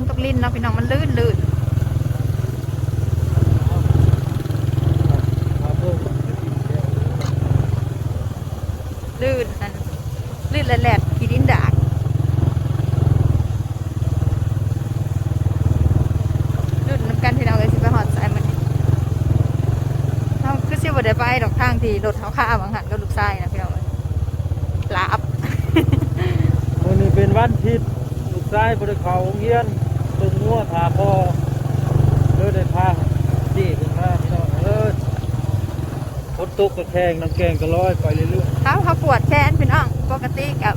นพ้นตกลิ้นเนาะพี่น้องมันลื่นลื่นลื่นนั่นลื่นแหลดๆขีดินดากลื่นน้ำกันพี่น้องเลยสิไปหอดสายมันเราคือสิบ่ได้ไปดอกทางที่รถเขาข้ามบางหันก็ลูกไส้นะพี่น้องลาบวันนี้เป็นวันทิตย์ลูกชายบริเขาโรงเรียน ตึงงัวถาพอเลยได้พาจีขึ้นมาพี่น้องเออฝนตกกระแทงน้ำแกงก็ลอยไปเรื่อยเขาเขาปวดแขนพี่น้องปกติกับ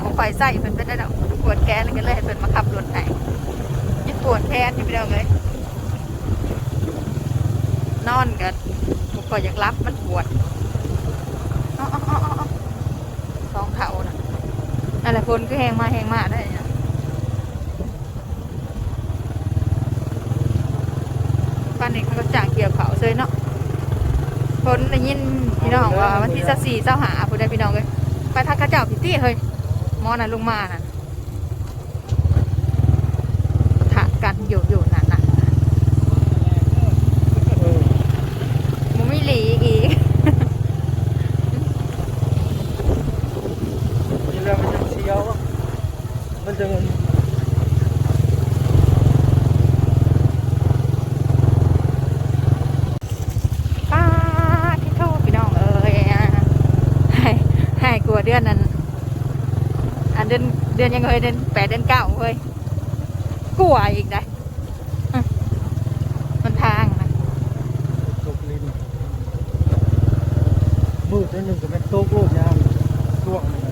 ของข่อยใส่เพิ่นเป็นได้ดอกปวดแขนแล้วก็เลยเพิ่นมาขับรถไหนยิ่ปวดแขนอยู่พี่น้องเลยนอนกันผมก็อยากรับมันปวดอ้ออ้ออ้ออ้อสองเข่านะอะไรพลก็แหงมาแหงมาได้นะป้านนี้เขาก็จ่างเกี่ยวเขาเลยเนาะ คนได้ยินพี่น้องว่าวันที่สักสี่เจ้าหาผู้ใดพี่น้องเลยไปทักกระเจ้าพิตี้เฮ้ยหมอน่ะลงมาน่ะถะกันอยู่อยู่นั่นน่ะๆเออมันไม่หลีอีก นี่แล้วมันจะเชียวอะมันจะมัน ป้าที่โทษพี่น้องเอ้ยอะให้ให้กลัวเดือนนั้นอันเดือนเดือนยังเฮ้ยเดือนแปดเดือนเก้าเฮ้ยกลัวอีกได้อืมมันทางนะตกลิ้นมืดนิดหนึ่งก็เป็นโต๊ะโลดยามช่วงนี้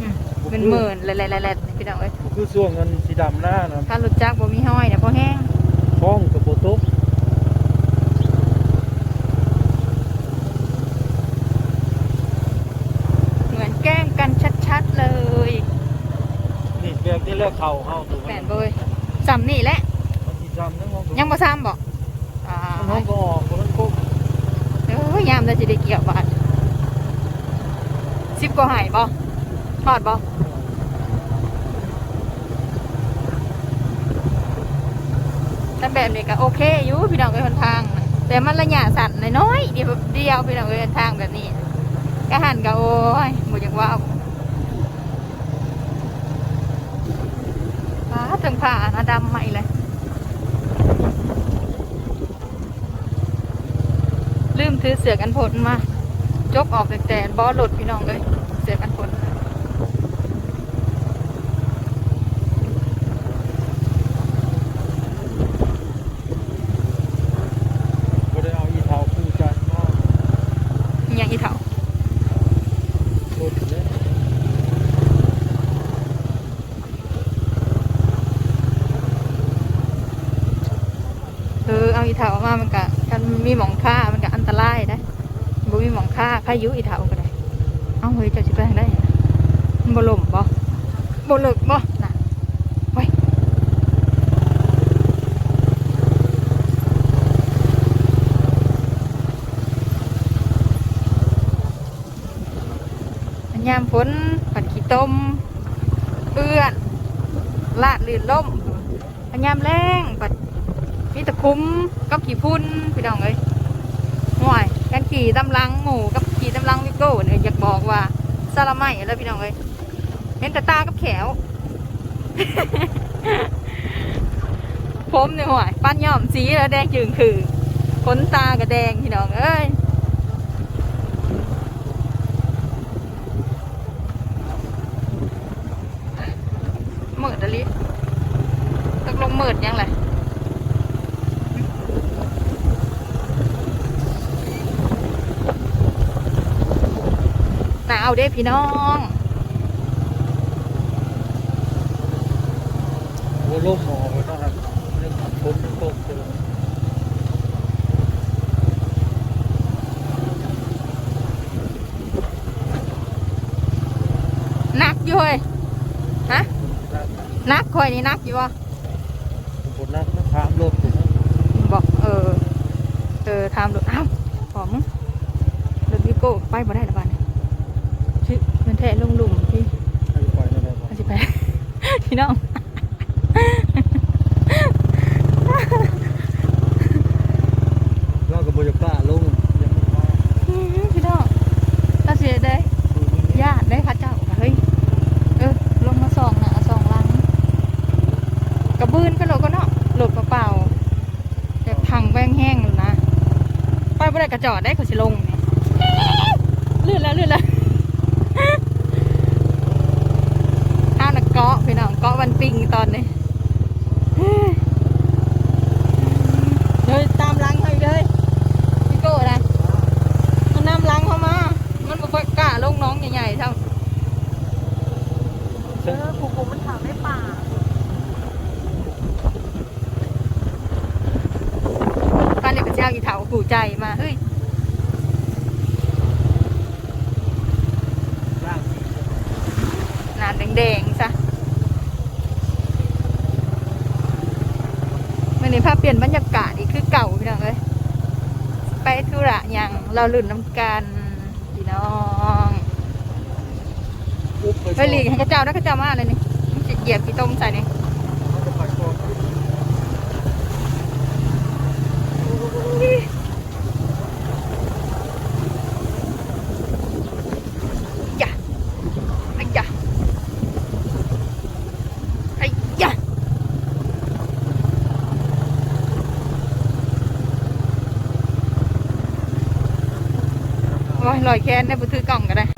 อืมเป็นหมื่นแหละๆๆๆพี่น้องเอ้ยคือช่วงเงินสีดำหน้านะถ้าหลุดจักบ่มีห้อยเนี่ยพอแห้ง ฟ้องกับโบโต๊ะ เหมือนแกล้งกันชัดๆเลย นี่แบกที่เลือกเข่าเฮาถูกไหมแม่นเบยซ้ำนี่แหละ มันสีดำทั้งห้องยังบ่ซ้ำบอกอ่าห้องก็ออกมันก็เอ้ยยามเราจะได้เกี่ยวบาทสิบก็หายบ่ทอดบ่แต่แบบนี้ก็โอเคอยู่พี่น้องเอ้ยคนทางน่ะแต่มันระยะสั้นน้อยๆเดียวเดียวพี่น้องเอ้ยทางแบบนี้ก็หันก็โอ้ยบ่อยากว่าฟ้ ถึงผ่านะดำใหม่เลย ลืมถือเสือกันผลมา จกออกแต่แต่บอหลุดพี่น้องเลย เสือกันผล บ่ได้เอาอีเท้าคู่ใจมาก อิหยังอีเถา โดนเลย เออเอาอีเถามามันกะกัน มีหมองค่ามันกะอันตรายนะบ่มีหมองค่าพายุอีเถาก็ได้เอาเฮ้ยเจ้าสิไปทางได้มันบ่ลมบ่บ่เลิกบ่น่ะไว้อันยามฝนผัดขี้ต้มเปื้อนลาดลื่นล่มยามแรงผัด มีแตะคุ้มกับขี้พุ่นพี่น้องเอ้ยห่วยกันขี่ตำลังหมูกับขี่ตำลังวิโก้เนี่ยอยากบอกว่าซาลาไม้แล้วพี่น้องเอ้ยเห็นแต่ตากับแขวผมเนี่ยห่วยปั้นย่อมสีแล้วแดงจึงคือขนตาก็แดงพี่น้องเอ้ยหมืดอะลิตกลงหมืดยังไง หนาวเด้พี่น้องโอ้ล่มออกไปนะครับเรื่องฝนมันตกเลยหนักอยู่เฮ้ยฮะนักคอยนี่นักอยู่วะฝนนักมันถามรถถูกไหมบอกเออเออทำรถเอ้าวผอมรถวิโก้ไปบ่ได้หรือเปล่า แทะลงหลุมพี่ให้ปล่อยได้บ่เอาสิไปพี่น้อง เราก็บ่อยากกล้าลงยังบ่มา อื้อหือพี่น้องถ้าเสียได้ญาติได้ค่ะเจ้าเฮ้ยเออลงมาสองนะสองลังกระบืนไปโหลดก็เนาะโหลดเปล่าๆแบบพังแป้งแห้งอยู่นะไปบ่ได้กระจอดได้เขาสิลงนี่ลื่นแล้วลื่นแล้ว อ้าวนักเกาะพี่น้องเกาะวันปิงตอนนี้เฮ้ยตามหลังเขาอีกเลยพี่โก้นะมันนำหลังเขามา มันบอกกล้าลงน้องใหญ่ๆเท่า เออผูกมันถามได้ป่าตอนนี้ก็เจ้าอีเถากูใจมาเฮ้ยร่านแดงๆซะวันนี้ภาพเปลี่ยนบรรยากาศอีกคือเก่าพี่น้องเอ้ยไปธุระย่างเราลุ่นน้ำกันพี่น้อง อุ๊บไปไปหลีกให้กระเจ้านะกระเจ้ามาเลยนี่มันจะเหยียบกี่ต้มใส่นี่เขาจะไปก่อนอย่าไอ้ยะไอ้ยะโอ้ยลอยแค้นได้บุถือกล่องก็ได้เดิน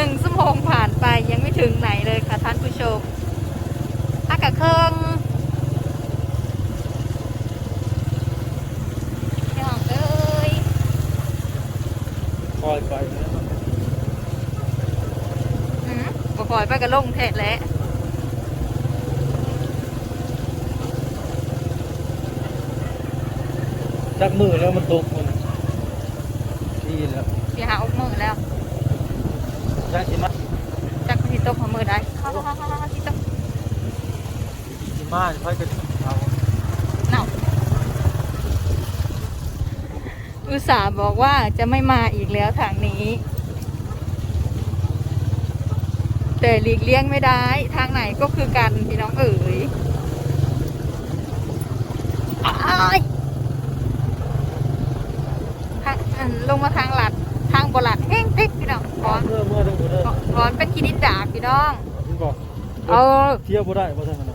หนึ่งชั่วโมงผ่านไปยังไม่ถึงไหนเลยค่ะท่านผู้ชมอากาศเครื่องพี่น้องเอ้ยคอยไปนะอืมบ่ปล่อยไปกระลงเทศแล้วจักมือแล้วมันตกมันดีแล้วพี่หาอกมือแล้ว จักสิมาจักที่ตกหัวมือได้ฮ่าฮ่าฮ่าฮ่าที่ตกสิมาค่อยกันเอาเน่าอุตส่าห์บอกว่าจะไม่มาอีกแล้วทางนี้ แต่หลีกเลี่ยงไม่ได้ ทางไหนก็คือกันพี่น้องเอ๋ยอ้ายทางลงมาทางหลัด ทางบหลัดแห้งติ๊กพี่น้องก่อนเมื่อเมื่อต้องเมื่อก่อนเป็นกินิดดากพี่น้องคุณบอกเอาเที่ยวบ่ได้บ่ใช่มัน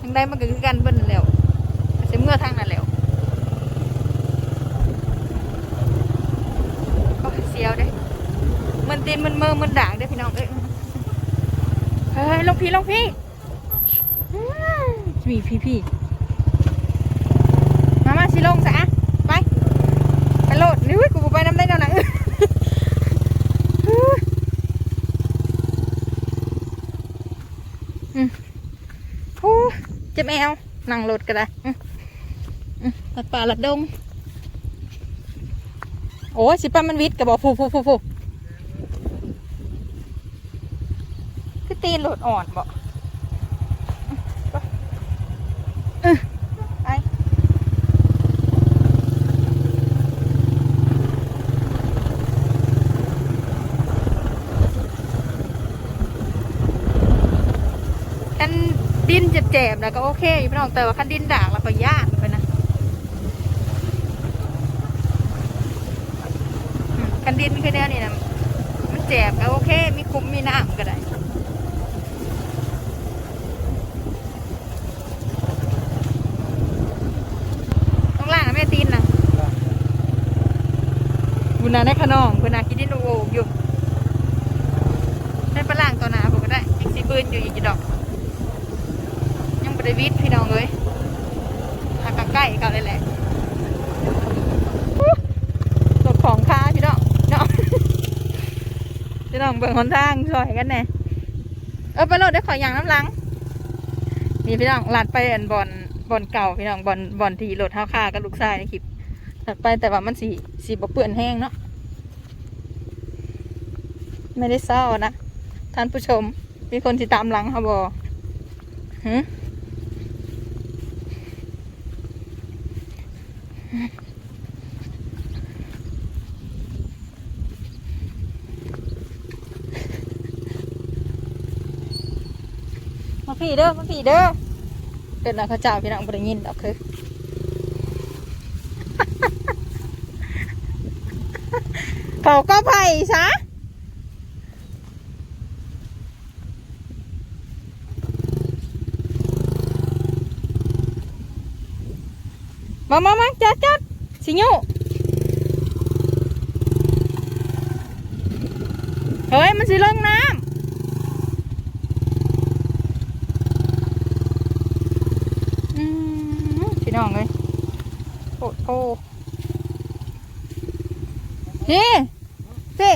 ทางใดมันก็คือกันเบิ้ลแล้วเสียเมื่อทางนั้นแล้วโอ้ยเสียวเด้มันตีนมันเมื่อมันด่างเด้อพี่น้องเอ้ยเฮ้ยลงพี่ลงพี่อื้อพี่พี่พี่มามาสิลงซะอะไปไปโลดนี่เว้ยกูบ่ไปน้ำได้แล้วนะอืมโอ้เจะแมวนั่งรถก็ได้อืมอืมลัดป่าลัดดง โอ้ยสิป้ามันวิทย์กับบอกฟูฟูฟูฟูคือตีนโหลดอ่อนบอกไปไปคัน ดินเจ็บนะก็โอเคอยู่พี่น้องแต่ว่าคันดินด่างแล้วก็ยากไปนะอืมกันดินคือแนวนี้นะมันแจบก็โอเค มีคุ้มมีน้ำก็ได้ต้องล่างแม่ตีนนะบุญนาในขนองบุญนาคิดดินโอ่งอยู่ได้ปลาล่างตัวหนาผมก็ได้ยังสีบืนอยู่อีกดอก บริวิตพี่น้องเลยหากใกล้ๆกันเลยแหละรถของค้าพี่น้องเนาะพี่น้องเบิ่งหนทางช่วยกันแน่เออไปรถได้ขออย่างน้ำลังนี่พี่น้องลัดไปอันบอลบอลเก่าพี่น้องบอลบอลที่รถเท้าค่ากับลูกชายในคลิปลัดไปแต่ว่ามันสีสีบเปื้อนแห้งเนาะไม่ได้เศร้านะท่านผู้ชม มีคนที่ตามหลังเขาบอหืม พี่เด้อมาพี่เด้อเดินหน้าเขาจ้าพี่น้องบ่ได้ยินดอกคือเขาก็ไผ่ซะมามามาจัดจัดสิญูเฮ้ย มันสิลงน้ำอืม พี่น้องเลยโอ้โหนี่สิ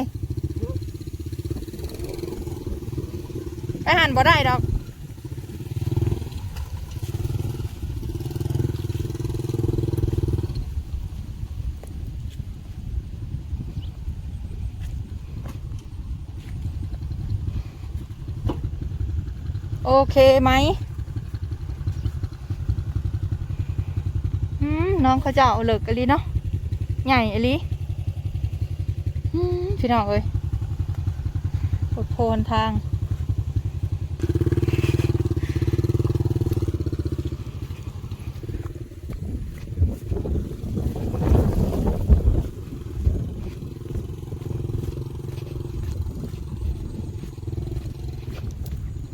ไปหันบ่ได้ดอกโอเคไหมอืม น้องเขาจะเอาเหลิกอลีเนาะใหญ่อลีพี่น้องเอ้ยอดโพนทาง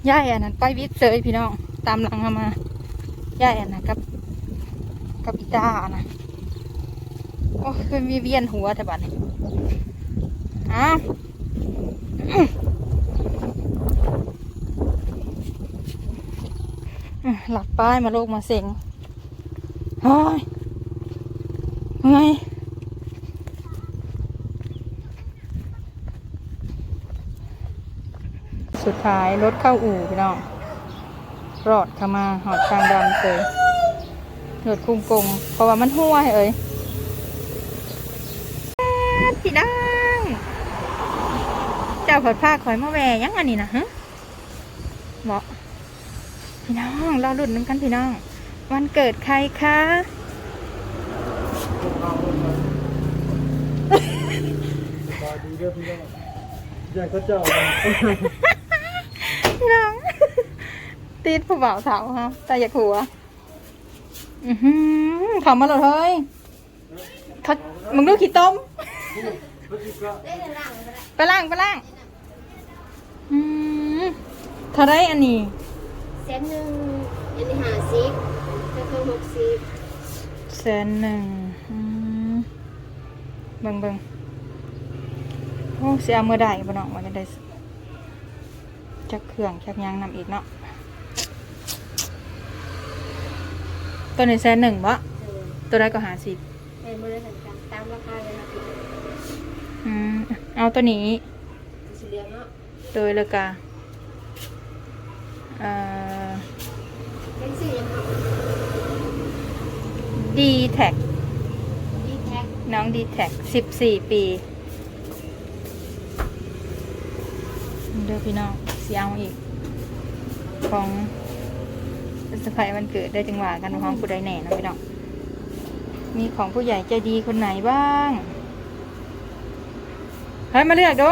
ย่ายอันนั้นไปวิทย์เซยพี่น้อง ตามหลังเอามาย่ายอันนั้นกับ กับอีตานะโอ้คือมีเวียนหัวแต่บัดนี้อ้าวหลับป้ายมาโลกมาเซ็งเฮ้ยไงสุดท้ายรถเข้าอู่พี่น้องรอดเข้ามาหอดทางดำเลย รถคุมกงเพราะว่ามันหัวเอ้ยพี่น้องเจ้าผัดผ้าคอยมาแวยังอันนี้นะฮะบอกพี่น้องเราหลุดน้ำกันพี่น้อง วันเกิดใครคะบายดีเด้อพี่น้องอยากเขาเจ้าพี่น้องตีดผู้บ่าวสาวครับแต่อยากหัว อือหือเขามาเลยเฮ้ยเขามึงดูขี้ต้ม ไปล่างไปล่างอืมเท่าไรอันนี้เซนหนึ่งอันนี้หาซิปก็คือหกซิปแสนหนึ่งอืมเบิ่งเบิ่งโอ้เสียมือได้บ่เนาะว่าจะได้จักเครื่องแคกยางนำอีกเนาะ ตัวนี้แสนหนึ่งบ่เออตัวใดก็หาสิบในมือสันกันตามราคาเลยนะพี่อืมเอาตัวนี้สีเหลืองเนาะโดยละกาเอ่อเป็นสียังครับดีแท็กดีแท็กน้องดีแท็กสิบสี่ปีเด้อพี่น้องเสียเอาอีก ของ สไปวันเกิดได้จังหวะกันว่าของผู้ใดแหน่เนาะพี่น้องมีของผู้ใหญ่ใจดีคนไหนบ้างเฮ้ยมาเลือกดู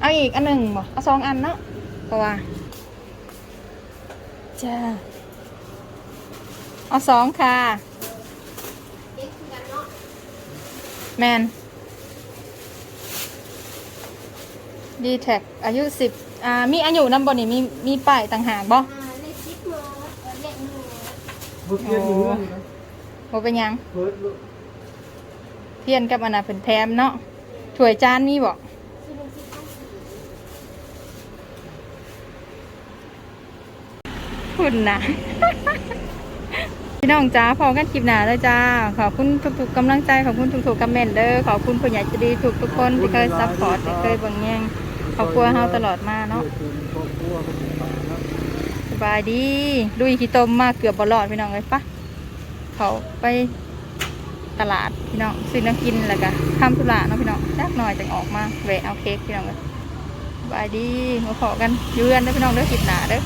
เอาอีกอันหนึ่งบ่เอาสองอันเนาะเพราะว่าจ้าเอาสองค่ะเอ็กซ์กันเนาะแมนดีแท็กอายุสิบอ่ามีอายุนำบ่นี่มีมีป้ายต่างหากบ่ อ่าเลขซิปโมเออเลขหนึ่ง เมื่อกี้อยู่นี่นะบ่เป็นหยังเพิร์ดลูกเพียนกับอันน่ะเป็นแถมเนาะถ้วยจานมีบ่คือหนึ่งซิปห้าสี่คุณนะ พี่น้องจ้าพอกันคลิปหน้าเลยจ้า ขอบคุณทุกๆกำลังใจ ขอบคุณทุกๆคอมเมนต์เด้อขอบคุณผู้ใหญ่ใจะดีทุกทุกๆคนที่เคยซัพพอร์ตที่เคยเบังแยงครอบครัวเฮาตลอดมาเนาะครอบครัวมันต่างนะส บายดีลุยขี้ตมมาเกือบบอลอดพี่น้องเลยปะเขาไปตลาดพี่น้องซื้อน้ำกินแล้วก็ทำธุระเนาะพี่น้องจักหน่อยจังออกมาแวะเอาเค้กพี่น้องเลยบายดีมาขอกันเยืนเด้อพี่น้องเด้อคลิปหนาเด้อ